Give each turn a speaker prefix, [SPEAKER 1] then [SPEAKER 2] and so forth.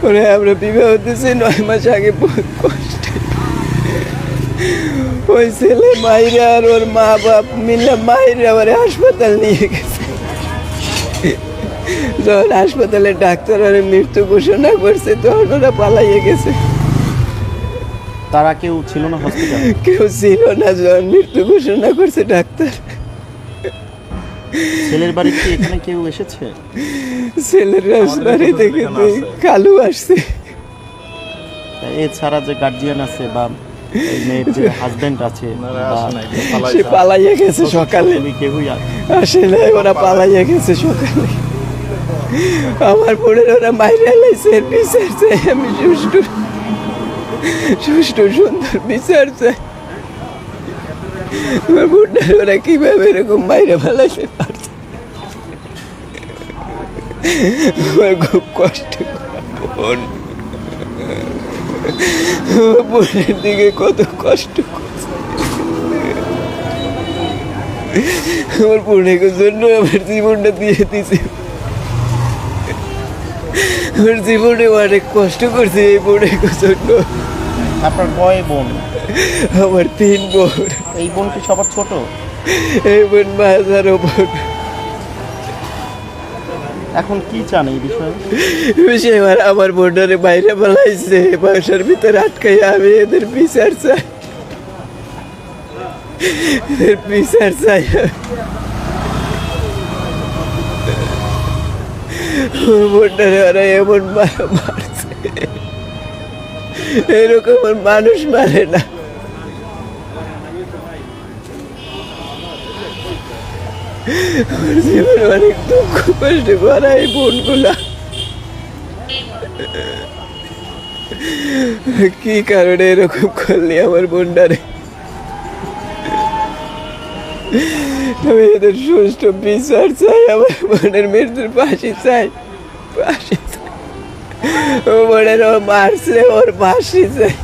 [SPEAKER 1] পরে আমরা বিবাহ দিয়েছি নয় মাস আগে কষ্ট। ওই ছেলে মাইরা আর ওর মা বাপ মিলে মাইরা আবার হাসপাতাল নিয়ে গেছে। যখন হাসপাতালে ডাক্তার ওর মৃত্যু ঘোষণা করছে তখন ওরা পালাইয়ে গেছে।
[SPEAKER 2] তারা কেউ ছিল না হসপিটালে?
[SPEAKER 1] কেউ ছিল না যখন মৃত্যু ঘোষণা করছে ডাক্তার।
[SPEAKER 2] ছেলের বাড়ি কি এখানে কেউ এসেছে?
[SPEAKER 1] ছেলের রাজবাড়ি থেকে কালু আসছে।
[SPEAKER 2] এছাড়া যে গার্জিয়ান আছে বা মেয়ের যে হাজবেন্ড আছে
[SPEAKER 1] সে পালাইয়ে গেছে সকালে।
[SPEAKER 2] কেউই
[SPEAKER 1] আসলে ওরা পালাইয়া গেছে সকালে। আমার বোনের ওরা মাইরে লাইছে বিচার চাই আমি সুষ্ঠু সুষ্ঠু সুন্দর বিচার চাই আমার বোনের ওরা কীভাবে এরকম মাইরে ফেলাইতে পারছে? আমার খুব কষ্ট বোন। বোনের দিকে কত কষ্ট আমার বোনের জন্য আমার জীবনটা দিয়ে দিছে। আমার জীবনে অনেক কষ্ট করছে এই বোনের জন্য।
[SPEAKER 2] আপনার কয় বোন?
[SPEAKER 1] আমার তিন বোন।
[SPEAKER 2] এই বোন কি সবার ছোট।
[SPEAKER 1] এই বোন মাঝার বোন
[SPEAKER 2] এখন কি চান এই বিষয়ে?
[SPEAKER 1] সে এবার আমার বোনটারে বাইরে বেলাইছে বাসার ভিতরে আটকাই আমি এদের বিচার চাই। এদের বিচার চাই। আমার বোনটারে ওরা এমন মারছে। এরকম মানুষ মারে না। জীবনে অনেক দুঃখ কষ্ট করা এই বোনগুলা। কি কারণে এরকম করলি আমার বোনটারে? আমি এদের সুস্থ বিচার চাই, আমার বোনের মৃত্যুর ফাঁসি চাই চাই। ও বোনের ও মারছে, ওর ফাঁসি চাই।